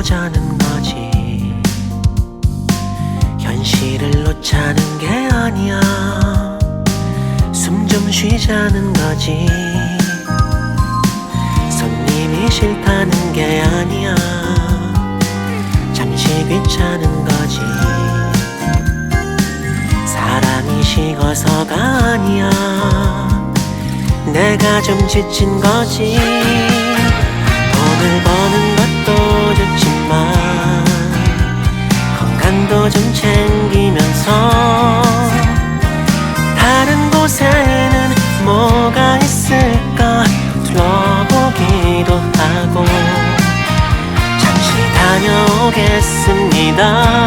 보자는 거지. 현실을 놓자는 게 아니야. 숨 좀 쉬자는 거지. 손님이 싫다는 게 아니야. 잠시 귀찮은 거지. 사람이 식어서가 아니야. 내가 좀 지친 거지. 돈을 버는 것도 다녀오겠습니다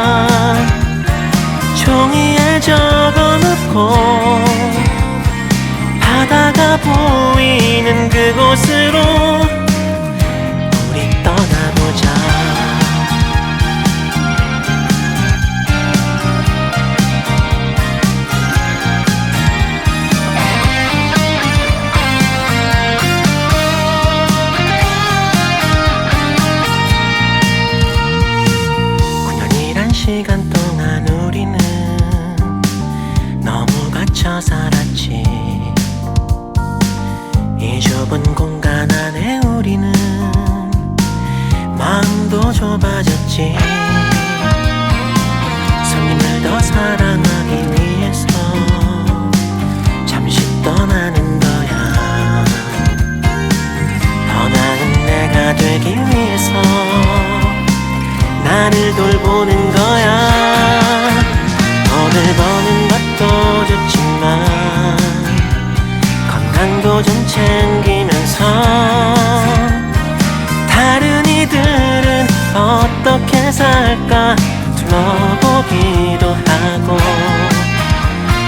살까 둘러보기도 하고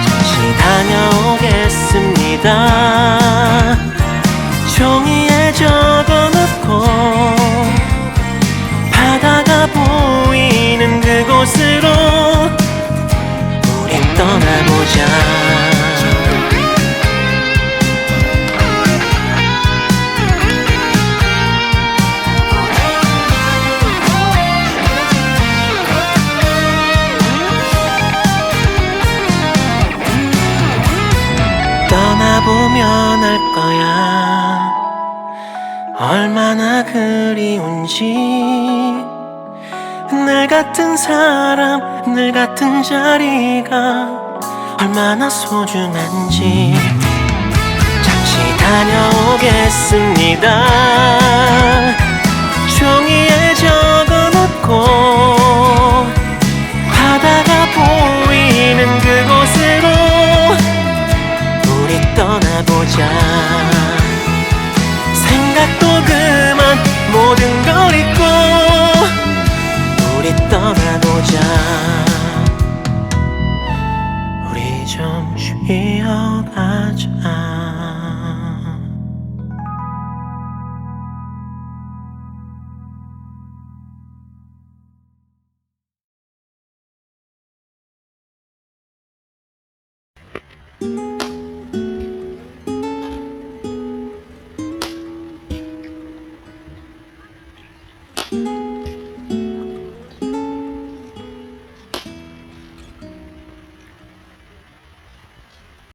잠시 다녀오겠습니다. 종이에 적어놓고 바다가 보이는 그곳으로 우리 떠나보자 얼마나 그리운지 늘 같은 사람, 늘 같은 자리가 얼마나 소중한지 잠시 다녀오겠습니다. 좀 쉬어가자.